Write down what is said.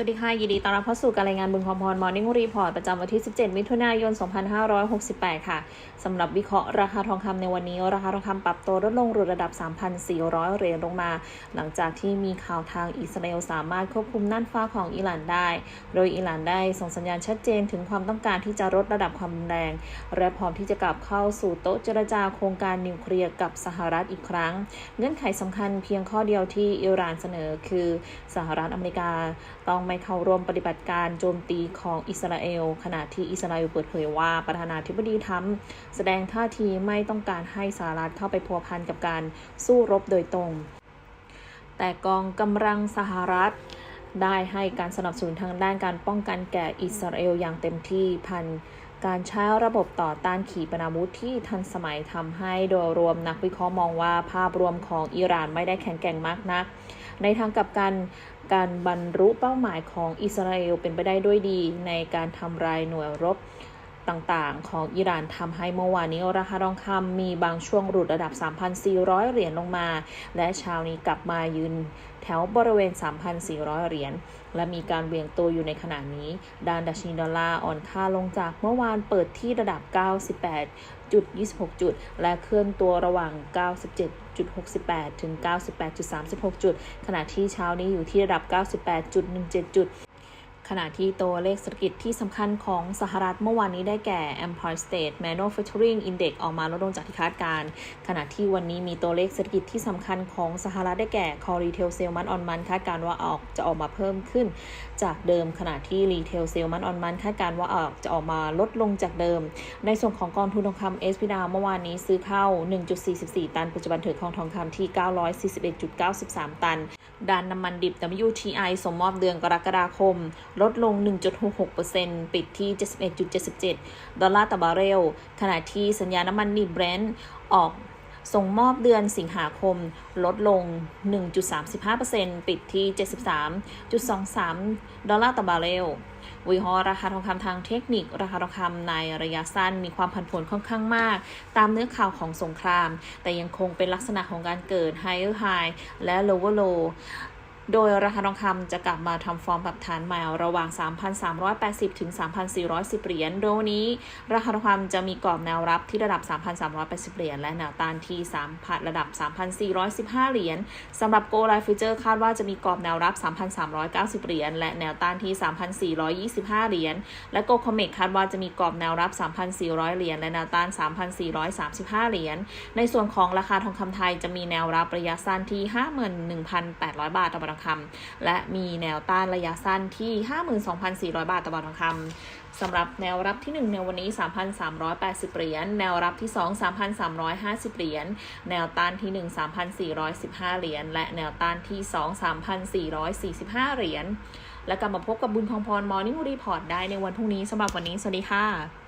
สวัสดีค่ะยินดีต้อนรับเข้าสู่การรายงานบุญพรพรมอร์นิ่งรีพอร์ตประจำวันที่ 17 มิถุนายน 2568 ค่ะสำหรับวิเคราะห์ราคาทองคำในวันนี้ ราคาทองคำปรับตัวลดลงหลุดระดับ 3,400 เหรียญลงมา หลังจากที่มีข่าวทางอิสราเอลสามารถควบคุมน่านฟ้าของอิหร่านได้ โดยอิหร่านได้ส่งสัญญาณชัดเจนถึงความต้องการที่จะลดระดับความรุนแรง และพร้อมที่จะกลับเข้าสู่โต๊ะเจรจาโครงการนิวเคลียร์กับสหรัฐอีกครั้ง เงื่อนไขสำคัญเพียงข้อเดียวที่อิหร่านเสนอคือสหรัฐอเมริกาต้องไม่เข้าร่วมปฏิบัติการโจมตีของอิสราเอล ขณะที่อิสราเอลเปิดเผยว่าประธานาธิบดีทรัมแสดงท่าทีไม่ต้องการให้สหรัฐเข้าไปพัวพันกับการสู้รบโดยตรง แต่กองกำลังสหรัฐได้ให้การสนับสนุนทางด้านการป้องกันแก่อิสราเอลอย่างเต็มที่พัน การใช้ระบบต่อต้านขีปนาวุธที่ทันสมัยทำให้โดยรวมนักวิเคราะห์มองว่าภาพรวมของอิหร่านไม่ได้แข็งแกร่งมากนัก ในทางกลับกันการบรรลุเป้าหมายของอิสราเอลเป็นไปได้ด้วยดีในการทำลายหน่วยรบ ต่างๆ ของอิหร่านทำให้เมื่อวานนี้ราคาทองคำมีบางช่วงหลุดระดับ 3,400 เหรียญลงมา และเช้านี้กลับมายืนแถวบริเวณ 3,400 เหรียญ และมีการเบี่ยงตัวอยู่ในขณะนี้ ด้านดัชนีดอลลาร์อ่อนค่าลงจากเมื่อวานเปิดที่ระดับ 98.26 จุด และเคลื่อนตัวระหว่าง 97.68 ถึง 98.36 จุด ขณะที่เช้านี้อยู่ที่ระดับ 98.17 จุด ขณะที่ตัวเลขเศรษฐกิจที่สำคัญของสหรัฐเมื่อวานนี้ได้แก่ Empire State Manufacturing Index ออกมาลดลงจากที่คาดการณ์ขณะที่วันนี้มีตัวเลขเศรษฐกิจที่สำคัญของสหรัฐได้แก่ Core Retail Sales Month on Month คาดการว่าออกจะออกมาเพิ่มขึ้น จากเดิมขณะที่ Retail Sales Month on Month คาดการว่าออกจะออกมาลดลงจากเดิม ในส่วนของกองทุนทองคำ SPDR เมื่อวานนี้ซื้อเข้า 1.44 ตัน ปัจจุบันถือครองทองคำที่ 941.93 ตัน ด้านน้ำมันดิบ WTI ส่งมอบเดือนกรกฎาคมลดลง 1.66%ปิดที่ 71.77 ดอลลาร์ต่อบาร์เรล ขณะที่สัญญาน้ำมันดิบแบรนท์ออกส่งมอบเดือนสิงหาคมลดลง 1.35%ปิดที่ 73.23 ดอลลาร์ต่อบาร์เรลวิเคราะห์ราคาทองคำทางเทคนิค ราคาทองคำในระยะสั้นมีความผันผวนค่อนข้างมาก ตามเนื้อข่าวของสงคราม แต่ยังคงเป็นลักษณะของการเกิด higher high และ lower low โดยราคาทองคำจะกลับมาทำฟอร์มปรับฐานใหม่ระหว่าง 3,380 ถึง 3,410 เหรียญ โดยนี้ ราคาทองคำจะมีกรอบแนวรับที่ระดับ 3,380 เหรียญ และแนวต้านที่3ระดับ 3,415 เหรียญสำหรับ Go Life Future คาดว่าจะมีกรอบแนวรับ 3,390 เหรียญ และแนวต้านที่ 3,425 เหรียญ และ Go Comex คาดว่าจะมีกรอบแนวรับ 3,400 เหรียญ และแนวต้าน 3,435 เหรียญ ในส่วนของราคาทองคำไทยจะมีแนวรับระยะสั้นที่ 51,800 บาทต่อบาททองคำและมีแนวต้านระยะสั้นที่ 52,400 บาทต่อบาททองคำสำหรับแนวรับที่ 1 ในวันนี้ 3,380 เหรียญ แนวรับที่ 2 3,350 เหรียญ แนวต้านที่ 1 3,415 เหรียญ และแนวต้านที่ 2 3,445 เหรียญ และกลับมาพบกับบุญพองพรมอร์นิ่งรีพอร์ตได้ในวันพรุ่งนี้สำหรับวันนี้ สวัสดีค่ะ